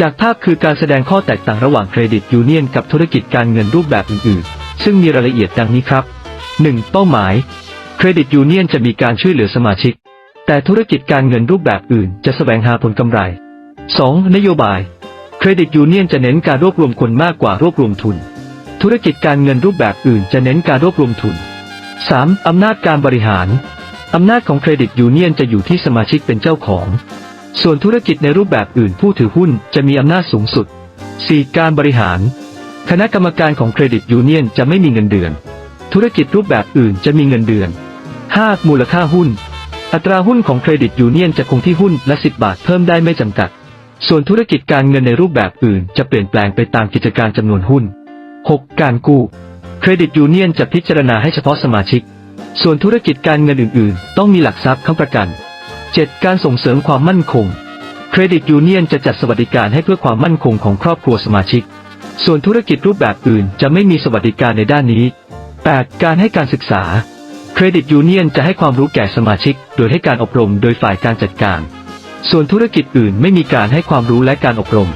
จากภาพคือการแสดงข้อแตกต่างระหว่างเครดิตยูเนียนกับธุรกิจการเงินรูปแบบอื่นๆ ซึ่งมีรายละเอียดดังนี้ครับ 1. เป้าหมาย เครดิตยูเนียนจะมีการช่วยเหลือสมาชิก แต่ธุรกิจการเงินรูปแบบอื่น จะแสวงหาผลกำไร 2. นโยบาย เครดิตยูเนียนจะเน้นการรวบรวมคนมากกว่ารวบรวมทุน ธุรกิจการเงินรูปแบบอื่นจะเน้นการรวบรวมทุน 3. อำนาจการบริหาร อำนาจของเครดิตยูเนียนจะอยู่ที่สมาชิกเป็นเจ้าของ ส่วนธุรกิจในรูปแบบอื่นผู้ถือหุ้นจะมีอำนาจสูงสุด 4. การบริหาร คณะกรรมการของเครดิตยูเนียนจะไม่มีเงินเดือน ธุรกิจรูปแบบอื่นจะมีเงินเดือน 5. มูลค่าหุ้น อัตราหุ้นของเครดิตยูเนียนจะคงที่หุ้นละ 10 บาทเพิ่มได้ไม่จำกัด ส่วนธุรกิจการเงินในรูปแบบอื่น จะเปลี่ยนแปลงไปตามกิจการจำนวนหุ้น 6. การกู้ เครดิตยูเนียนจะพิจารณาให้เฉพาะสมาชิก ส่วนธุรกิจการเงินอื่น ๆ ต้องมีหลักทรัพย์ค้ำประกัน 7. การส่งเสริมความมั่นคง เครดิตยูเนียนจะจัดสวัสดิการให้เพื่อความมั่นคงของครอบครัวสมาชิก ส่วนธุรกิจรูปแบบอื่นจะไม่มีสวัสดิการในด้านนี้ 8. การให้การศึกษา เครดิตยูเนียนจะให้ความรู้แก่สมาชิก โดยให้การอบรมโดยฝ่ายการจัดการ ส่วนธุรกิจอื่นไม่มีการให้ความรู้และการอบรม